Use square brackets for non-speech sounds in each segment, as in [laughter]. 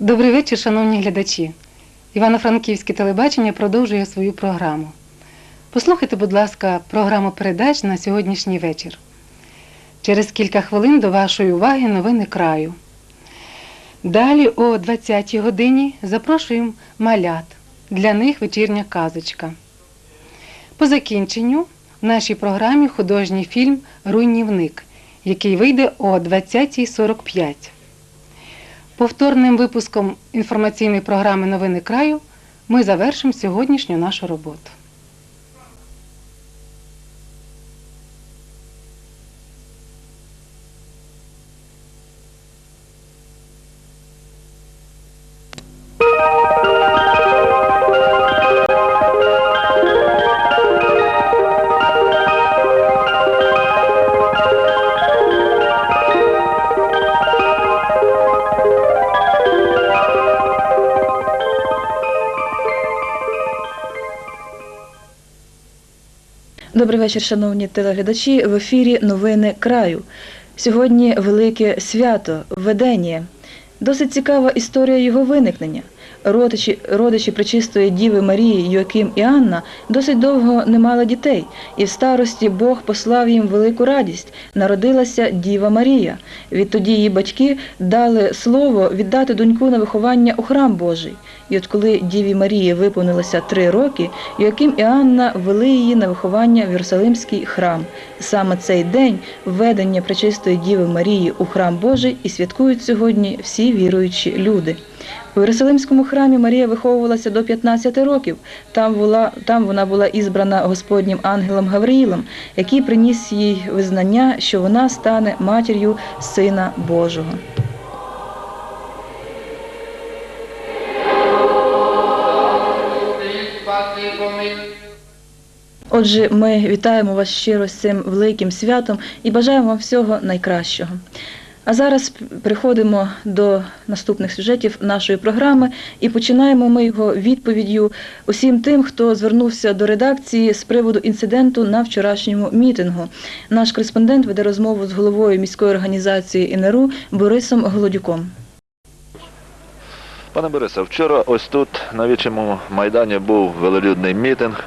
Добрий вечір, шановні глядачі. Івано-Франківське телебачення продовжує свою програму. Послухайте, будь ласка, програму передач на сьогоднішній вечір. Через кілька хвилин до вашої уваги новини краю. Далі о 20-й годині запрошуємо малят. Для них вечірня казочка. По закінченню в нашій програмі художній фільм Руйнівник, який вийде о 20.45. Повторним випуском інформаційної програми Новини краю ми завершимо сьогоднішню нашу роботу. Добрий вечір, шановні телеглядачі. В ефірі новини краю. Сьогодні велике свято введення. Досить цікава історія його виникнення. Родичі, родичі Пречистої Діви Марії Йоаким і Анна досить довго не мали дітей, і в старості Бог послав їм велику радість. Народилася Діва Марія. Відтоді її батьки дали слово віддати доньку на виховання у храм Божий. І от коли Діві Марії виповнилося три роки, Йоаким і Анна вели її на виховання в Єрусалимський храм. Саме цей день введення Пречистої Діви Марії у храм Божий і святкують сьогодні всі віруючі люди. У Єрусалимському храмі Марія виховувалася до 15 років. Там, була, там вона була ізбрана Господнім ангелом Гавриїлом, який приніс їй визнання, що вона стане матір'ю Сина Божого. Отже, ми вітаємо вас щиро з цим великим святом і бажаємо вам всього найкращого. А зараз переходимо до наступних сюжетів нашої програми і починаємо ми його відповіддю усім тим, хто звернувся до редакції з приводу інциденту на вчорашньому мітингу. Наш кореспондент веде розмову з головою міської організації ІНРУ Борисом Голодюком. Пане Борисе, вчора ось тут на Вічому майдані був велолюдний мітинг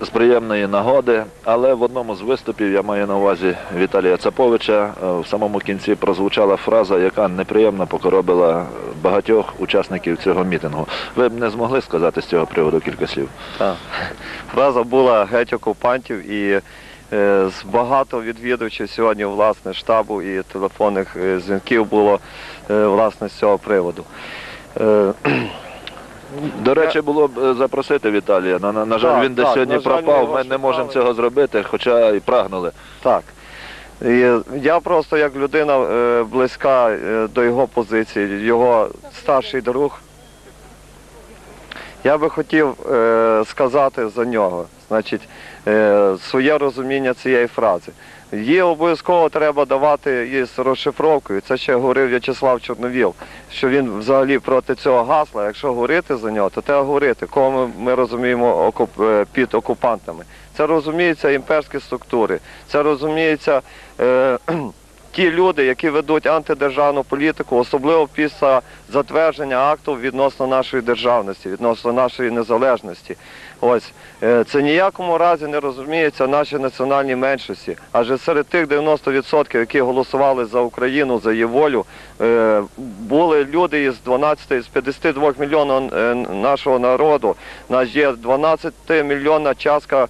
з приємної нагоди, але в одному з виступів, я маю на увазі Віталія Цаповича, е, в самому кінці прозвучала фраза, яка неприємно покоробила багатьох учасників цього мітингу. Ви б не змогли сказати з цього приводу кілька слів? Так. Фраза була геть окупантів і е, з багато відвідувачів сьогодні власне штабу і телефонних е, дзвінків було власне з цього приводу. До речі, було б е, запросити Віталія. На, на, на жаль, Так, він десь так, сьогодні на жаль, пропав. його Ми не можемо шукали. цього зробити, хоча і прагнули. Так. І я просто як людина е, близька е, до його позиції, його старший друг. Я би хотів е, сказати за нього, значить, е, своє розуміння цієї фрази. Її обов'язково треба давати із розшифровкою. Це ще говорив В'ячеслав Чорновіл, що він взагалі проти цього гасла. Якщо говорити за нього, то треба говорити, кого ми, ми розуміємо окуп, е, під окупантами. Це розуміються імперські структури, це розуміється е, [clears throat] ті люди, які ведуть антидержавну політику, особливо після затвердження акту відносно нашої державності, відносно нашої незалежності. Ось е, це ніякому разі не розуміється наші національні меншості. Адже серед тих 90%, які голосували за Україну, за її волю, е, були люди із 12, з 52 мільйонів е, нашого народу. Нас є 12 мільйонна частка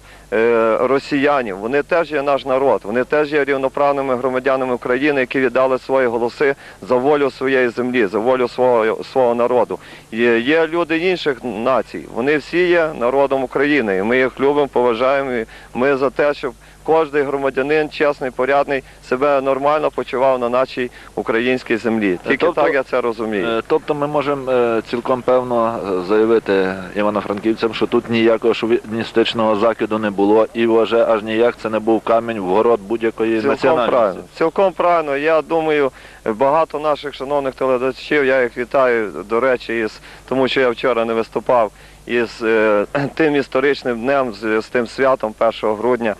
росіянів. Вони теж є наш народ, вони теж є рівноправними громадянами України, які віддали свої голоси за волю своєї землі, за волю свого, свого народу. Є люди інших націй, вони всі є народом України, і ми їх любимо, поважаємо. І ми за те, щоб кожен громадянин, чесний, порядний, себе нормально почував на нашій українській землі. Тільки Тобто, так я це розумію. Е, Тобто ми можемо е, цілком певно е, заявити івано-франківцям, що тут ніякого шовіністичного закиду не було, і вже аж ніяк це не був камінь в город будь-якої національності. правильно. Цілком правильно. Я думаю, багато наших шановних телеглядачів, я їх вітаю, до речі, із, тому що я вчора не виступав із е, тим історичним днем, з, тим святом 1 грудня,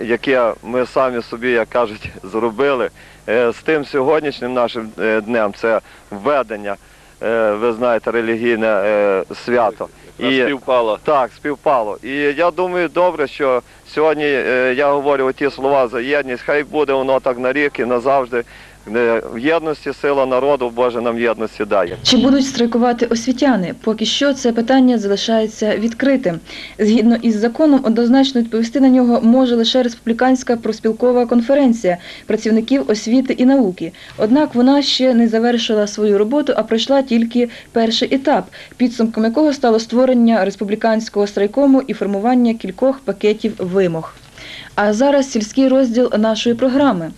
яке ми самі собі, як кажуть, [laughs] зробили. Е, з тим сьогоднішнім нашим е, днем це введення ви знаєте, релігійне свято. І... Співпало. Так, співпало. І я думаю, добре, що сьогодні я говорю ті слова за єдність. Хай буде воно так на рік і назавжди. В єдності сила народу, Боже нам єдності дає. Чи будуть страйкувати освітяни? Поки що це питання залишається відкритим. Згідно із законом, однозначно відповісти на нього може лише республіканська проспілкова конференція працівників освіти і науки. Однак вона ще не завершила свою роботу, а пройшла тільки перший етап, підсумком якого стало створення республіканського страйкому і формування кількох пакетів вимог. А зараз сільський розділ нашої програми.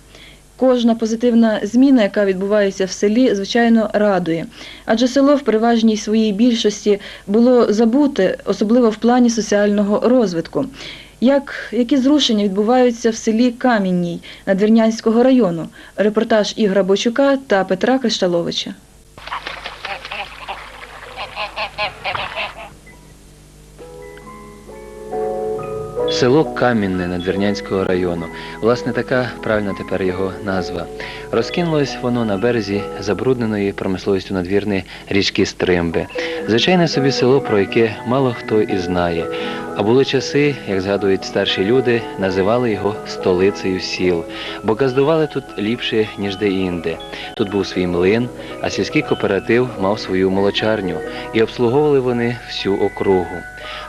Кожна позитивна зміна, яка відбувається в селі, звичайно, радує. Адже село в переважній своїй більшості було забуте, особливо в плані соціального розвитку. Як, які зрушення відбуваються в селі Камінній Надвірнянського району? Репортаж Ігора Бочука та Петра Кришталовича. Село Камінне Надвірнянського району. Власне, така правильна тепер його назва. Розкинулось воно на березі забрудненої промисловістю надвірни річки Стримби. Звичайне собі село, про яке мало хто і знає. А були часи, як згадують старші люди, називали його столицею сіл, бо газдували тут ліпше, ніж де-інде. Тут був свій млин, а сільський кооператив мав свою молочарню, і обслуговували вони всю округу.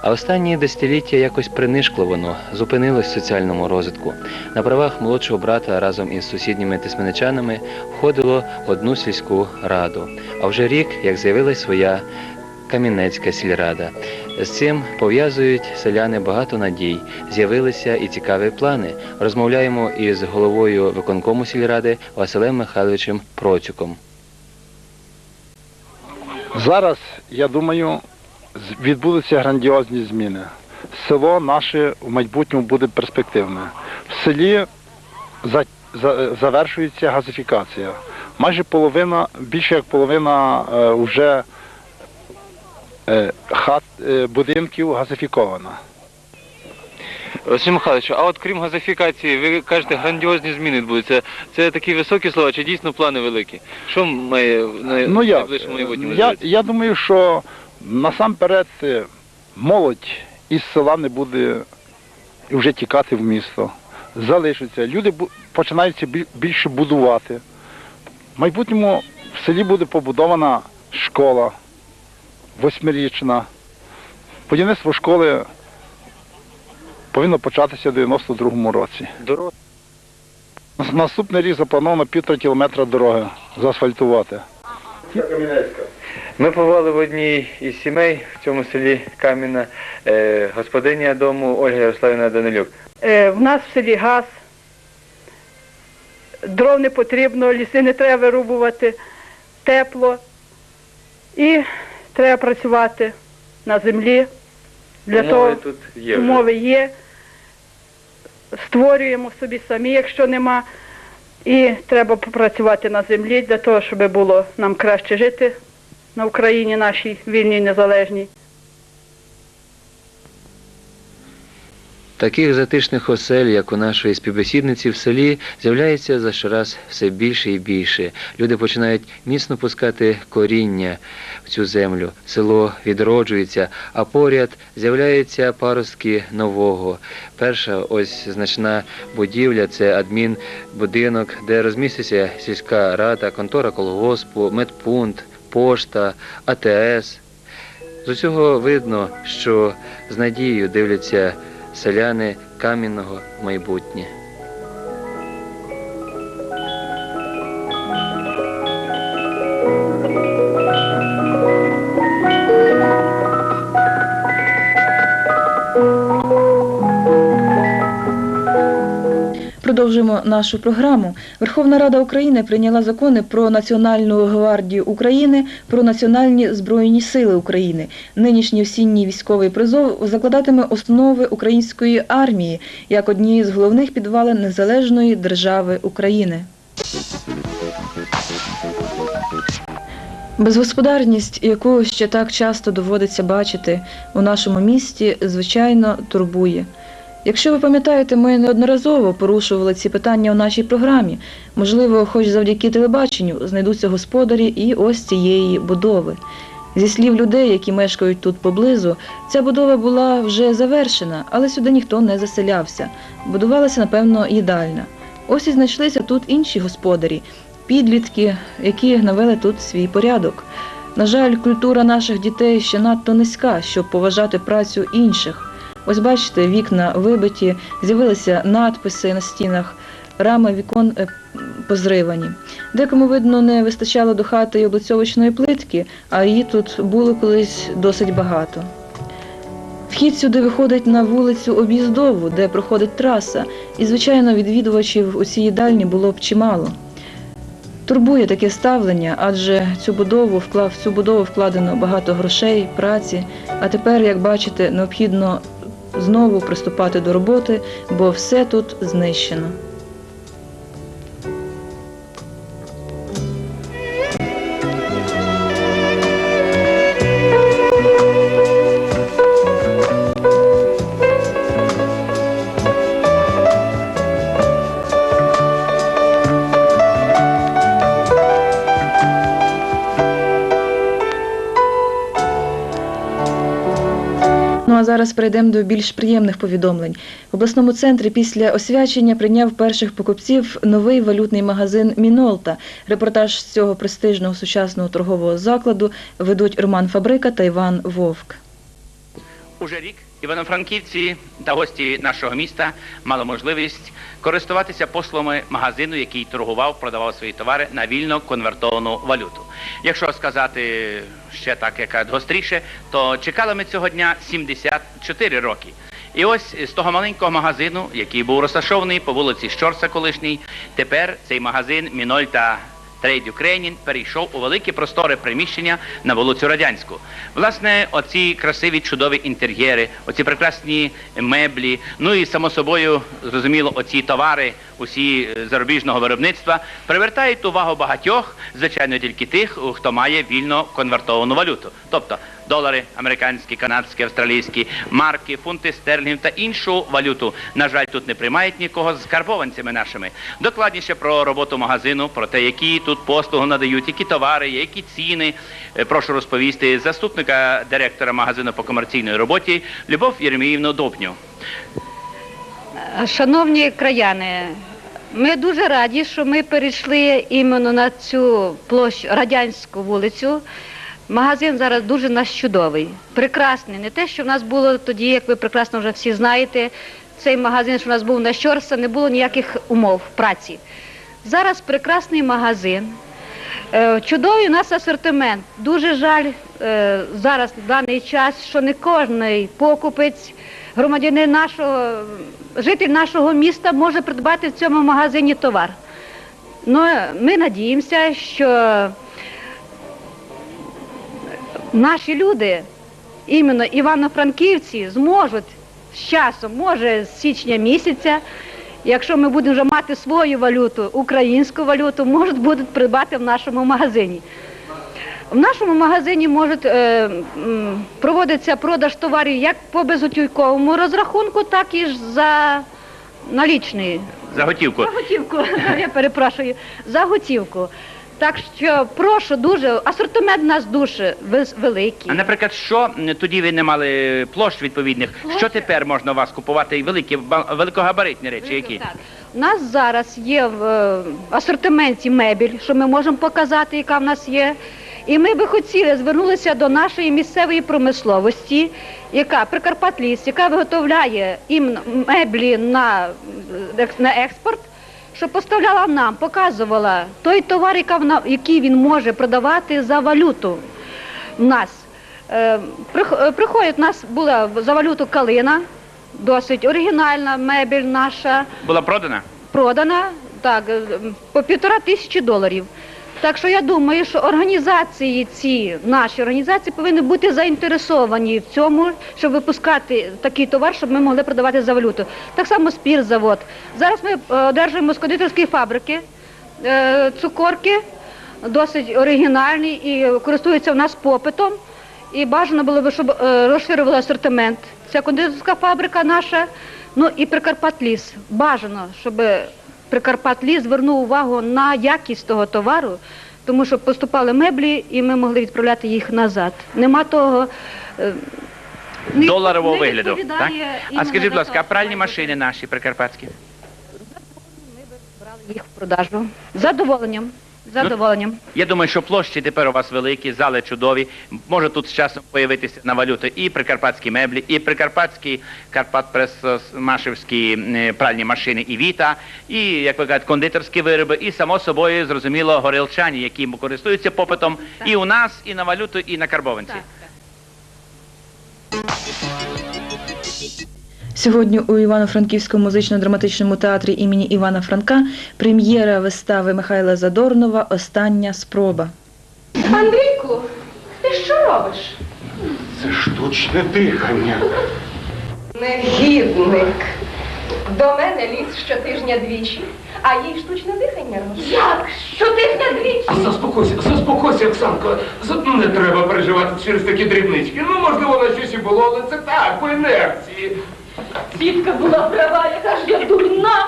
А останні десятиліття якось принишкло воно, зупинилось в соціальному розвитку. На правах молодшого брата разом із сусідніми тисменичанами входило одну сільську раду. А вже рік, як з'явилась своя Кам'янецька сільрада. З цим пов'язують селяни багато надій. З'явилися і цікаві плани. Розмовляємо із головою виконкому сільради Василем Михайловичем Процюком. Зараз, я думаю, відбудуться грандіозні зміни. Село наше в майбутньому буде перспективне. В селі за, за, завершується газифікація. Майже половина, більше як половина е, вже хат, е, будинків газифікована. Василь Михайлович, а от крім газифікації, ви кажете, грандіозні зміни відбудуться. Це такі високі слова, чи дійсно плани великі? Що має на Ну найближчому майбутньому я, я думаю, що насамперед е, молодь із села не буде вже тікати в місто. Залишаться. Люди починаються більше будувати. В майбутньому в селі буде побудована школа восьмирічна. Будівництво школи повинно початися в 92-му році. Дорога. Наступний рік заплановано півтора кілометра дороги заасфальтувати. Ми побували в одній із сімей в цьому селі Кам'яна, е, господиня дому Ольга Ярославівна Данилюк. Е, В нас в селі газ, дров не потрібно, ліси не треба вирубувати, тепло. І треба працювати на землі. Для Умови того тут є. вже. умови є. Створюємо собі самі, якщо нема. І треба попрацювати на землі для того, щоб було нам краще жити на Україні нашій вільній незалежній. Таких затишних осель, як у нашої співбесідниці в селі, з'являється за щораз все більше і більше. Люди починають міцно пускати коріння в цю землю. Село відроджується, а поряд з'являються паростки нового. Перша ось значна будівля це адмінбудинок, де розміститься сільська рада, контора колгоспу, медпункт, пошта, АТС. З усього видно, що з надією дивляться селяни кам'яного майбутнє. Продовжуємо нашу програму. Верховна Рада України прийняла закони про Національну гвардію України, про національні збройні сили України. Нинішній осінній військовий призов закладатиме основи української армії як однієї з головних підвалин незалежної держави України. Безгосподарність, яку ще так часто доводиться бачити у нашому місті, звичайно турбує. Якщо ви пам'ятаєте, ми неодноразово порушували ці питання у нашій програмі. Можливо, хоч завдяки телебаченню знайдуться господарі і ось цієї будови. Зі слів людей, які мешкають тут поблизу, ця будова була вже завершена, але сюди ніхто не заселявся. Будувалася, напевно, їдальня. Ось і знайшлися тут інші господарі, підлітки, які навели тут свій порядок. На жаль, культура наших дітей ще надто низька, щоб поважати працю інших. Ось бачите, вікна вибиті, з'явилися надписи на стінах, рами вікон е, позривані. Декому, видно, не вистачало до хати й облицьовочної плитки, а її тут було колись досить багато. Вхід сюди виходить на вулицю Об'їздову, де проходить траса, і, звичайно, відвідувачів у цій їдальні було б чимало. Турбує таке ставлення, адже цю будову вклав цю будову вкладено багато грошей, праці. А тепер, як бачите, необхідно знову приступати до роботи, бо все тут знищено. Зараз перейдемо до більш приємних повідомлень. В обласному центрі після освячення прийняв перших покупців новий валютний магазин Мінолта. Репортаж з цього престижного сучасного торгового закладу ведуть Роман Фабрика та Іван Вовк. Уже рік івано-франківці та гості нашого міста мали можливість користуватися послугами магазину, який торгував, продавав свої товари на вільно конвертовану валюту. Якщо сказати ще так, як гостріше, то чекали ми цього дня 74 роки. І ось з того маленького магазину, який був розташований по вулиці Щорса колишній, тепер цей магазин Мінольта Трейд Юкрейнін перейшов у великі простори приміщення на вулицю Радянську. Власне, оці красиві чудові інтер'єри, оці прекрасні меблі, ну і само собою, зрозуміло, оці товари, усі е, зарубіжного виробництва привертають увагу багатьох, звичайно, тільки тих, хто має вільно конвертовану валюту. Тобто долари американські, канадські, австралійські, марки, фунти стерлінгів та іншу валюту. На жаль, тут не приймають нікого з карбованцями нашими. Докладніше про роботу магазину, про те, які тут послуги надають, які товари, які ціни. Е, Прошу розповісти заступника директора магазину по комерційній роботі Любов Єреміївну Добню. Шановні краяни, ми дуже раді, що ми перейшли іменно на цю площу радянську вулицю. Магазин зараз дуже наш чудовий, прекрасний. Не те, що в нас було тоді, як ви прекрасно вже всі знаєте, цей магазин, що в нас був на Щорса, не було ніяких умов праці. Зараз прекрасний магазин. Е, Чудовий у нас асортимент. Дуже жаль е, зараз в даний час, що не кожний покупець, громадянин нашого, житель нашого міста може придбати в цьому магазині товар. Ну, ми надіємося, що наші люди, іменно івано-франківці, зможуть з часом, може з січня місяця, якщо ми будемо вже мати свою валюту, українську валюту, можуть будуть придбати в нашому магазині. В нашому магазині можуть е, проводиться продаж товарів як по безготівковому розрахунку, так і ж за налічний. За готівку. За готівку, [laughs] я перепрошую, за готівку. Так що прошу дуже, асортимент у нас дуже вис- великий. А наприклад, що м, тоді ви не мали площ відповідних? Що тепер можна у вас купувати? І великі ба- великогабаритні речі, які? Так. У нас зараз є в е, асортименті мебіль, що ми можемо показати, яка в нас є. І ми би хотіли звернулися до нашої місцевої промисловості, яка Прикарпатліс, яка виготовляє іменно меблі на, е, на експорт, щоб поставляла нам, показувала той товар, який він може продавати за валюту в нас. Приходять е, Приходить, у нас була за валюту калина, досить оригінальна мебель наша Була продана? продана так, е, по півтора тисячі доларів. Так що я думаю, що організації ці, наші організації повинні бути заінтересовані в цьому, щоб випускати такий товар, щоб ми могли продавати за валюту. Так само спіртзавод. Зараз ми е, одержуємо з кондитерської фабрики е, цукорки, досить оригінальні і користуються в нас попитом. І бажано було б, щоб е, розширювали асортимент. Ця кондитерська фабрика наша Ну і Прикарпатліс. Бажано, щоб Прикарпатліс звернув увагу на якість того товару, тому що поступали меблі, і ми могли відправляти їх назад. Нема того. е, не- Доларового не вигляду. Так? А скажіть, будь ласка, а пральні машини наші прикарпатські? Ми брали їх в продажу. З задоволенням. Задоволенням. Я думаю, що площі тепер у вас великі, зали чудові. Може тут з часом появитися на валюту і прикарпатські меблі, і прикарпатські карпат-прес-машівські е, пральні машини і віта, і, як ви кажете, кондитерські вироби, і само собою, зрозуміло, горілчані, які користуються попитом і у нас, і на валюту, і на карбованці. Так. Сьогодні у Івано-Франківському музично-драматичному театрі імені Івана Франка прем'єра вистави Михайла Задорнова Остання спроба. Андрійку, ти що робиш? Це штучне дихання. Негідник. До мене ліз щотижня двічі, а їй штучне дихання робить. Як? Щотижня двічі? Заспокойся, заспокойся, Оксанко. За- Не треба переживати через такі дрібнички. Ну, можливо, на щось і було, але це так, по інерції. Тітка була права, яка ж я дурна.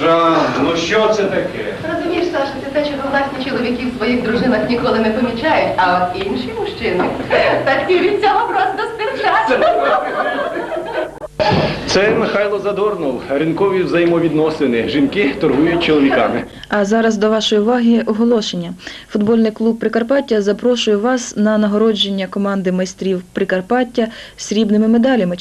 Жан, ну що це таке? Розумієш, Саша, це те, чого власні чоловіки в своїх дружинах ніколи не помічають, а от інші мужчини такі від цього просто Це Михайло Задорнов, ринкові взаємовідносини. Жінки торгують чоловіками. А зараз до вашої уваги оголошення. Футбольний клуб Прикарпаття запрошує вас на нагородження команди майстрів Прикарпаття срібними медалями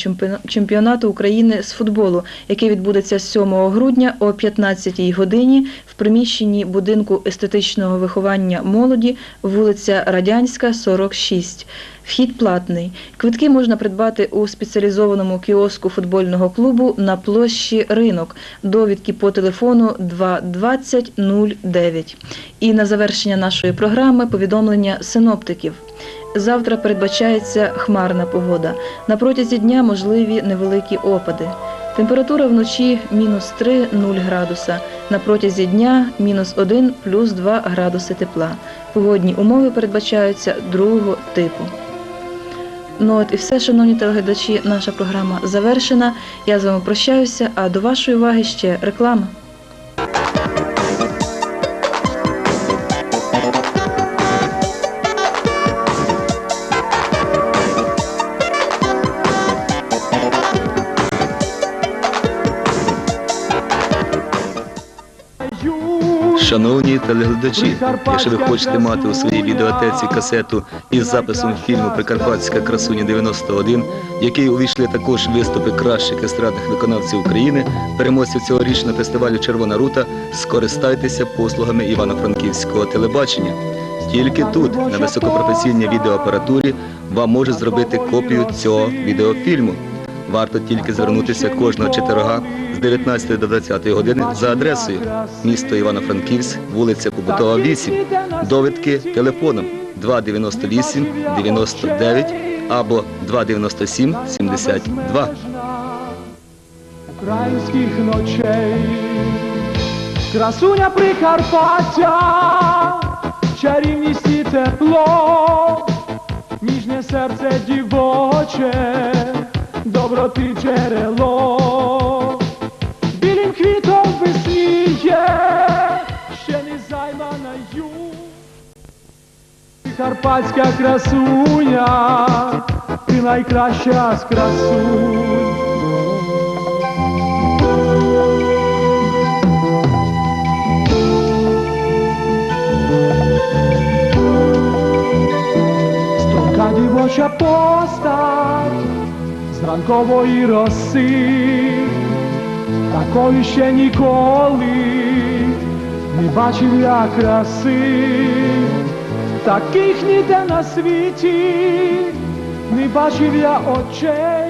чемпіонату України з футболу, який відбудеться 7 грудня о 15 годині в приміщенні будинку естетичного виховання молоді, вулиця Радянська, 46. Вхід платний. Квитки можна придбати у спеціалізованому кіоску футбольного клубу на площі Ринок. Довідки по телефону 22009. І на завершення нашої програми повідомлення синоптиків. Завтра передбачається хмарна погода. На протязі дня можливі невеликі опади. Температура вночі мінус 3 0 градуса. На протязі дня мінус 1 плюс 2 градуси тепла. Погодні умови передбачаються другого типу. Ну от і все, шановні телеглядачі, наша програма завершена. Я з вами прощаюся, а до вашої уваги ще реклама. Шановні телеглядачі, якщо ви хочете мати у своїй відеотеці касету із записом фільму Прикарпатська красуня 91, в який увійшли також виступи кращих естрадних виконавців України, переможців цьогорічного фестивалю Червона рута, скористайтеся послугами Івано-Франківського телебачення. Тільки тут, на високопрофесійній відеоапаратурі, вам можуть зробити копію цього відеофільму. Варто тільки звернутися кожного четверга з 19 до 20 години за адресою місто Івано-Франківськ, вулиця Побутова, 8. Довідки телефоном 298 99 або 297 72. українських ночей. Красуня Прикарпаття, чарівність і тепло, ніжне серце дівоче, доброти джерело, білим квітом весніє, ще не займана ю. Карпатська красуня, ти найкраща з красунь. Дівоча постать ранкової роси, такої ще ніколи не бачив я краси, таких ніде на світі не бачив я очей.